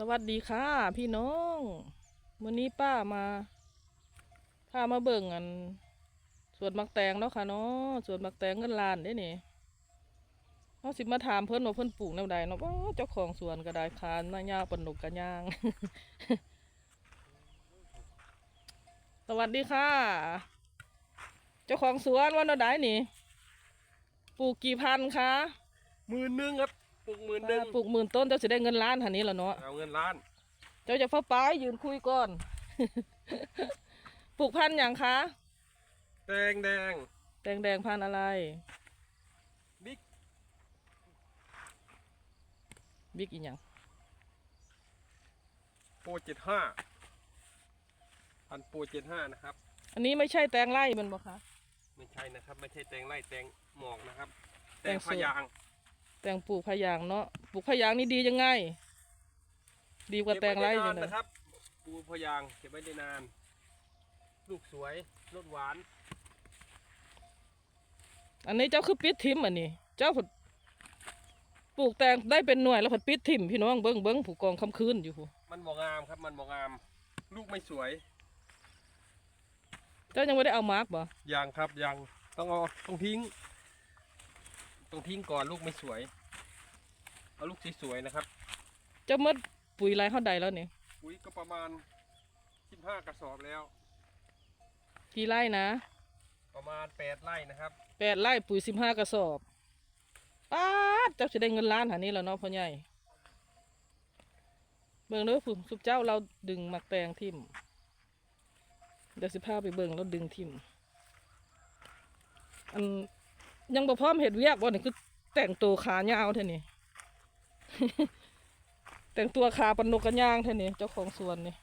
สวัสดีค่ะ พี่น้องวันนี้ป้ามาพามาเบิ่งอันสวนมักแตงเนาะค่ะเนาะสวนมักแตงเงินล้านได้นี่เขาสิมาถามเพิ่นว่าเพิ่นปลูกแนวใดเนาะเจ้าของสวนก็ได้คานหน้ายาปนนกกระย่าง สวัสดีค่ะ เจ้าของสวนว่าแนวใดนี่ ปลูกกี่พันคะหมื่นหนึ่งครับ ปลูกหมื่นหนึ่งปลูกหมื่นต้นเจ้าสิได้เงินล้านหันนี้แล้วเนาะเอาเงินล้าน เจ้าจะฟ้าไปยืนคุยก่อน ปลูกพันธุ์อย่างคะ แดงแดงแดงแดงพันธุ์อะไร บิ๊กบิ๊กอีหยังโปรเจ็ดห้าพันโปรเจ็ดห้านะครับ อันนี้ไม่ใช่แตงไร่แมันบอกคะ ไม่ใช่นะครับ ไม่ใช่แตงไร่แตงหมอกนะครับ แตแตงงสวนพะยาง แตงปลูกพะยางเนาะปลูกพะยางนี่ดียังไง ดีกว่าแตงไร่เก็บจัว้งด้เลนายนนะครับ ปลูกพะยางเก็บไว้ได้นาน ลูกสวยรสหวาน อันนี้เจ้าคือปิดทิมอันนี้ เจ้าผดปลูกแตงได้เป็นหน่วยแล้วผดปิดทิมพี่น้องเบิ้งเบิ้งผูกกองคำคืนอยู่พูมันบ่งามครับ มันบ่งาม ลูกไม่สวย เจ้ายังไม่ได้เอามาร์กบ่ยางครับยางต้องเอาต้องทิ้ง ต้องทิ้งก่อนลูกไม่สวย เอาลูกสวยๆนะครับ เจ้าหมดปุ๋ยไรเขาใดแล้วนี่ปุ๋ยก็ประมาณสิบห้ากระสอบแล้ว กี่ไร่นะประมาณแปดไร่นะครับ แปดไร่ปุ๋ยสิบห้ากระสอบป้าดเจ้าจะได้เงินล้านหานี้แล้วเนาะพ่อใหญ่ เบิ่งเด้อผู้สุบเจ้าเราดึงหมักแตงทิมเดี๋ยวสิพาไปเบิ่งแล้วดึงทิมอันยังบ่พร้อมเห็ดเวียกบ่นี่คือแต่งตัวขายาวเท่านี้ แต่งตัวขาปนนกกระย่างเท่านี้เจ้าของสวนนี่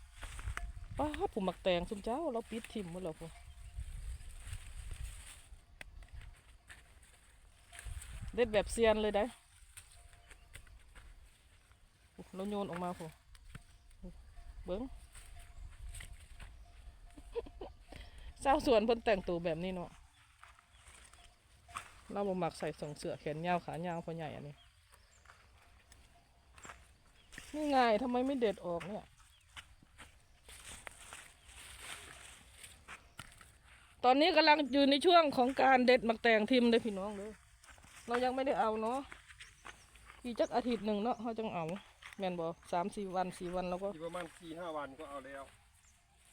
ป้าผู้หมักแตงสุบเจ้าเราปิดทิมหมดแล้วพอเด็ดแบบเซียนเลยได้เราโยนออกมาพอเบิ้งเจ้าสวนเพิ่นแต่งตัวแบบนี้เนาะเราบ่มักใส่ส่งเสื้อแขนยาวขายาวพอใหญ่อันนี้ นี่ไงทำไมไม่เด็ดออกเนี่ย ตอนนี้กำลังอยู่ในช่วงของการเด็ดหมักแตงทิมเลยพี่น้องเลยเรายังไม่ได้เอาเนาะอีกจักอาทิตย์หนึ่งเนาะเขาจังเอา แม่นบอสามสี่วันสี่วันแล้วก็อีกประมาณสี่ห้าวันก็เอาแล้ว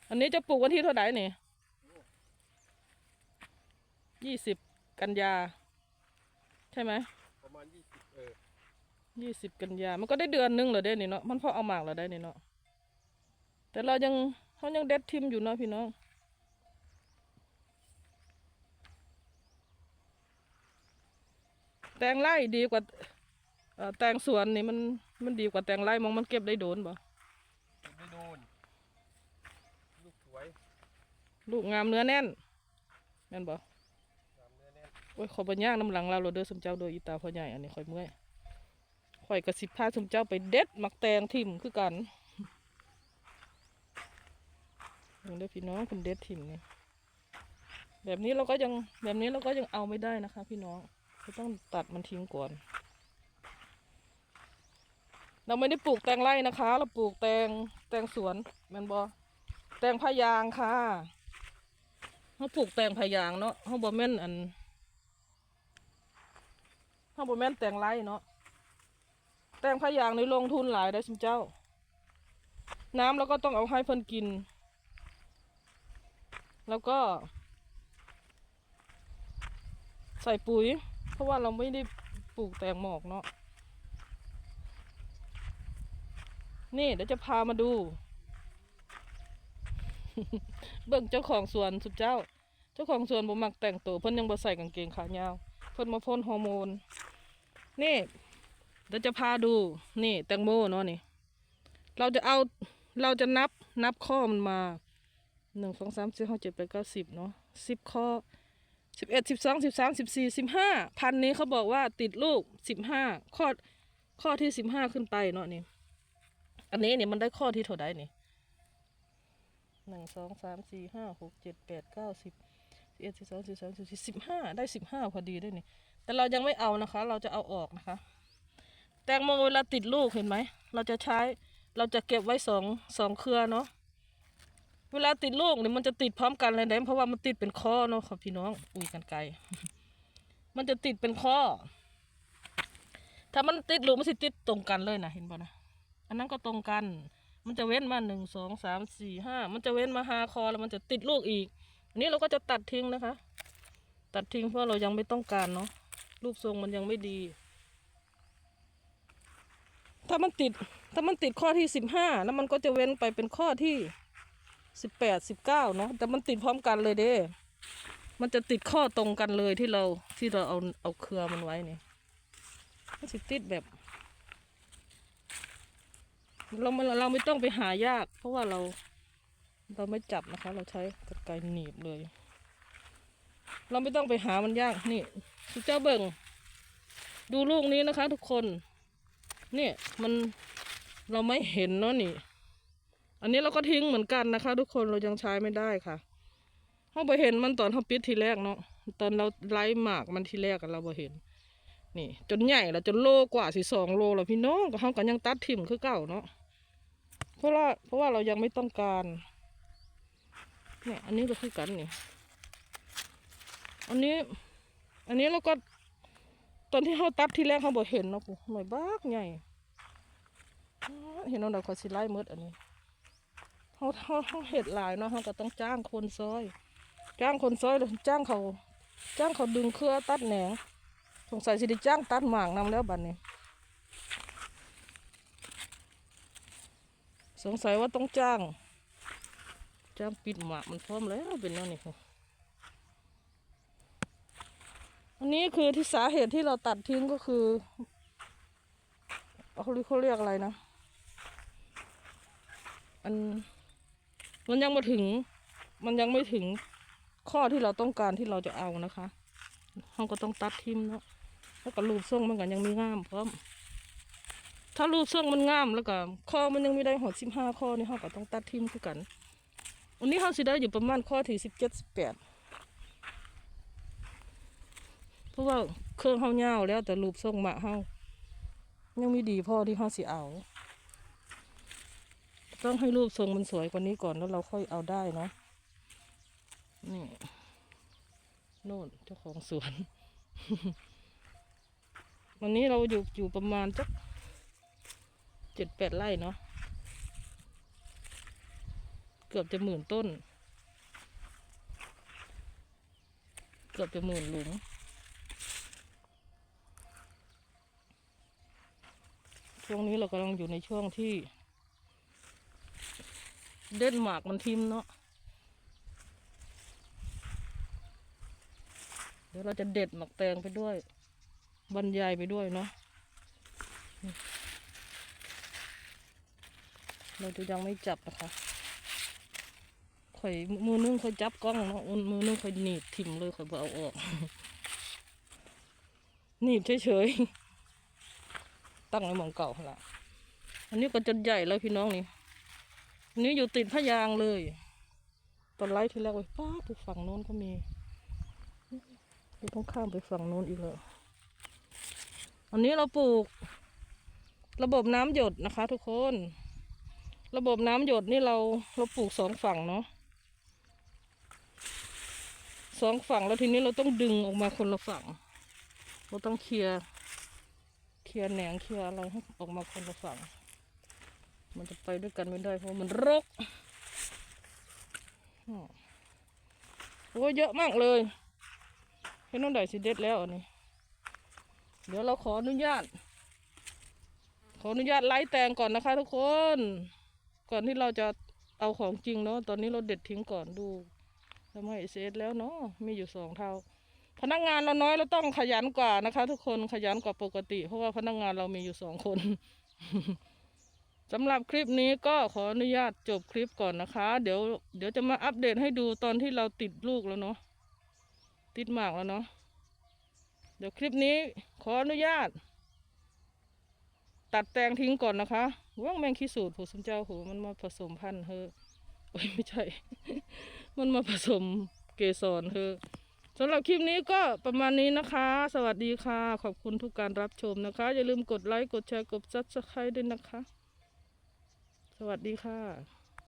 อันนี้จะปลูกวันที่เท่าไหร่นี่ยี่สิบกันยา ใช่ไหม ประมาณยี่สิบเออ ยี่สิบกันยา มันก็ได้เดือนหนึงเหรอเด้นี่เนาะ มันพอเอาหมากเหรอได้นี่เนาะ แต่เรายังเขายังเด็ดทิมอยู่เนาะพี่น้อง แตงไร่ดีกว่าเอ่อแตงสวนนี่มันมันดีกว่าแตงไร่มองมันเก็บได้โดนบ่เก็บไม่โดน ลูกสวย ลูกงามเนื้อแน่นแม่นบ่ตามเนื้อแน่นโอ้ยขอยบ่ย่างน้ำหลังเราเราเด้อสมเจ้าโดยอีตาพ่อใหญ่อันนี้ข่อยเมื่อย ข่อยกระสิบพาสมเจ้าไปเด็ดมักแตงทิ่มคือกันยังได้อพี่น้องคุณเด็ดทิ่มนี่แบบนี้เราก็ยังแบบนี้เราก็ยังเอาไม่ได้นะคะ พี่น้องเราต้องตัดมันทิ้งก่อน เราไม่ได้ปลูกแตงไร่นะคะ เราปลูกแตงแตงสวนแมนบ่แตงพะยางค่ะเขาปลูกแตงพะยางเนาะเขาบ่แม่นอันถ้าบ่แม่นแตงไรเนาะ แต่งพะยางในลงทุนหลายได้อสิเจ้า น้ำแล้วก็ต้องเอาให้เพิ่นกิน แล้วก็ ใส่ปุ๋ย เพราะว่าเราไม่ได้ปลูกแตงหมอกเนาะนี่เดี๋ยวจะพามาดู เบิ่งเจ้าของสวนสุดเจ้า เจ้าของสวนบ่มักแต่งตัวเพิ่นยังบ่ใส่กางเกงขายาว เพิ่นมาพ่นฮอร์โมน นี่ เดี๋ยวจะพาดูนี่แตงโมเนาะนี่ เราจะเอาเราจะนับนับข้อมันมาหนึ่งสองสามสี่ห้าเจ็ดแปดเก้าสิบเนาะสิบข้อสิบเอ็ดสิบสองสิบสามสิบสี่สิบห้าพันนี้เขาบอกว่าติดลูกสิบห้าข้อข้อที่สิบห้าขึ้นไปเนาะนี่ อันนี้เนี่ยมันได้ข้อที่เท่าไดนี่หนึ่งสองสามสี่ห้าหกเจ็ดแปดเก้าสิบสิบเอ็ดสิบสองสิบสามสิบสี่สิบห้าได้สิบห้าพอดีด้วยนี่ แต่เรายังไม่เอานะคะ เราจะเอาออกนะคะ ตงโมเวลาติดลูกเห็นไหม เราจะใช้เราจะเก็บไว้สองสองเครือเนาะ เวลาติดลูกเนี่ยมันจะติดพร้อมกันเลยนะเพราะว่ามันติดเป็นข้อเนาะค่ะพี่น้อง อุ้ยกันไกล มันจะติดเป็นข้อ ถ้ามันติดลูกมันสิติดตรงกันเลยนะเห็นป่ะนะ อันนั้นก็ตรงกัน มันจะเว้นมาหนึ่งสองสามสี่ห้า มันจะเว้นมาหาคอแล้วมันจะติดลูกอีก อันนี้เราก็จะตัดทิ้งนะคะ ตัดทิ้งเพราะเรายังไม่ต้องการเนาะ รูปทรงมันยังไม่ดี ถ้ามันติดถ้ามันติดข้อที่สิบห้าแล้วมันก็จะเว้นไปเป็นข้อที่สิบแปดสิบเก้าเนาะแต่มันติดพร้อมกันเลยเด้มันจะติดข้อตรงกันเลยที่เราที่เราเอาเอาเครือมันไว้เนี่ยมันสิติดแบบ เราเราไม่ต้องไปหายาก เพราะว่าเรา เราไม่จับนะคะ เราใช้กรรไกรหนีบเลย เราไม่ต้องไปหามันยากนี่เจ้าเบิ่งดูลูกนี้นะคะ ทุกคน เนี่ยมันเราไม่เห็นเนาะนี่ อันนี้เราก็ทิ้งเหมือนกันนะคะ ทุกคนเรายังใช้ไม่ได้ค่ะเราไปเห็นมันตอนเขาปิดทีแรกเนาะตอนเราไล่หมากมันทีแรกเราไปเห็น นี่ จนใหญ่แล้วจนโลกว่าสิสองโลแล้วพี่น้องก็เขาก็ยังตัดถิ่มคือเก่าเนาะเพราะว่าเพราะว่าเรายังไม่ต้องการเนี่ยอันนี้ก็คือกันนี่ อันนี้ อันนี้เราก็ ตอนที่เขาตัดที่แรกเขาบอกเห็นเนาะกูหน่อยบ้ากใหญ่เห็นเอาดอกเขาสิไล่หมดอันนี้เขาเขาเขาเห็ดหลายเนาะเขาก็ต้องจ้างคนซอย จ้างคนซอยหรือจ้างเขา จ้างเขาดึงเครือตัดแหนงสงสัยสิได้จ้างตัดหมากนำแล้วบัดนี้ สงสัยว่าต้องจ้าง จ้างปิดหมากมันพร้อมแล้วเป็นแล้วนี่ค่ะ อันนี้คือที่สาเหตุที่เราตัดทิ้งก็คือเขาเรียกเขาเรียกอะไรนะอันมันยังมาถึง มันยังไม่ถึงข้อที่เราต้องการที่เราจะเอานะคะเราก็ต้องตัดทิ้งเนาะแล้วก็รูปทรงมันก็ยังมีง่ามพร้อมถ้ารูปทรงมันง่ามแล้วก็ข้อมันยังไม่ได้หดสิบห้าข้อนี่เราก็ต้องตัดทิ้งคือกันวันนี้เราสิได้อยู่ประมาณข้อที่สิบเจ็ดสิบแปด เพ ราะว่าเครื่องเฮาเงาแล้วแต่รูปทรงหมาเฮายังไม่ดีพอที่เฮาสิเอา ต้องให้รูปทรงมันสวยกว่านี้ก่อนแล้วเราค่อยเอาได้เนาะนี่โน่นเจ้าของสวน วันนี้เราอยู่อยู่ประมาณจักเจ็ดแปดไร่เนาะเกือบจะหมื่นต้น เกือบจะหมื่นหลุม ช่วงนี้เรากำลังอยู่ในช่วงที่ เด่นหมากมันทิมเนาะเดี๋ยวเราจะเด็ดหมักแตงไปด้วย บรรยายไปด้วยเนาะเราจะยังไม่จับนะคะข่อยมือนึงข่อยจับกล้องเนาะมือนึงข่อยหนีบทิมเลยข่อยเอาออกหนีบเฉยๆ ตั้งไว้มองเก่าละอันนี้ก็จนใหญ่แล้วพี่น้องนี่อันนี้อยู่ติดพะยางเลย ตอนไล่ที่แรกไว้ป้าไปฝั่งโน้นก็มีเดี๋ยวต้องข้ามไปฝั่งโน้นอีกแล้วอันนี้เราปลูก ระบบน้ำหยดนะคะ ทุกคน ระบบน้ำหยดนี่เราเราปลูกสองฝั่งเนาะสองฝั่งแล้วทีนี้เราต้องดึงออกมาคนละฝั่ง เราต้องเคลียร์ เคลียร์แหนงเคลียร์อะไรให้ออกมาคนละฝั่ง มันจะไปด้วยกันไม่ได้เพราะมันรกโอ้เยอะมากเลยเห็นน้องไดสิเด็ดแล้วอันนี้ เดี๋ยวเราขออนุญาต ขออนุญาตไล่แตงก่อนนะคะทุกคน ก่อนที่เราจะเอาของจริงเนาะ ตอนนี้เราเด็ดทิ้งก่อนดูทำไมเสร็จแล้วเนาะ มีอยู่สองเท่า พนักงานเราน้อยเราต้องขยันกว่านะคะ ทุกคนขยันกว่าปกติ เพราะว่าพนักงานเรามีอยู่สองคนสำหรับคลิปนี้ก็ขออนุญาตจบคลิปก่อนนะคะ เดี๋ยวเดี๋ยวจะมาอัปเดตให้ดูตอนที่เราติดลูกแล้วเนาะติดหมากแล้วเนาะเดี๋ยวคลิปนี้ขออนุญาต ตัดแตงทิ้งก่อนนะคะว่างแมงขี้สูตรผู้สมเจ้าโหมันมาผสมพันธุ์เฮอโอ้ยไม่ใช่ มันมาผสมเกสรเฮอ สำหรับคลิปนี้ก็ประมาณนี้นะคะ สวัสดีค่ะ ขอบคุณทุกการรับชมนะคะ อย่าลืมกดไลค์ กดแชร์ กดซับสไครต์ด้วยนะคะ สวัสดีค่ะ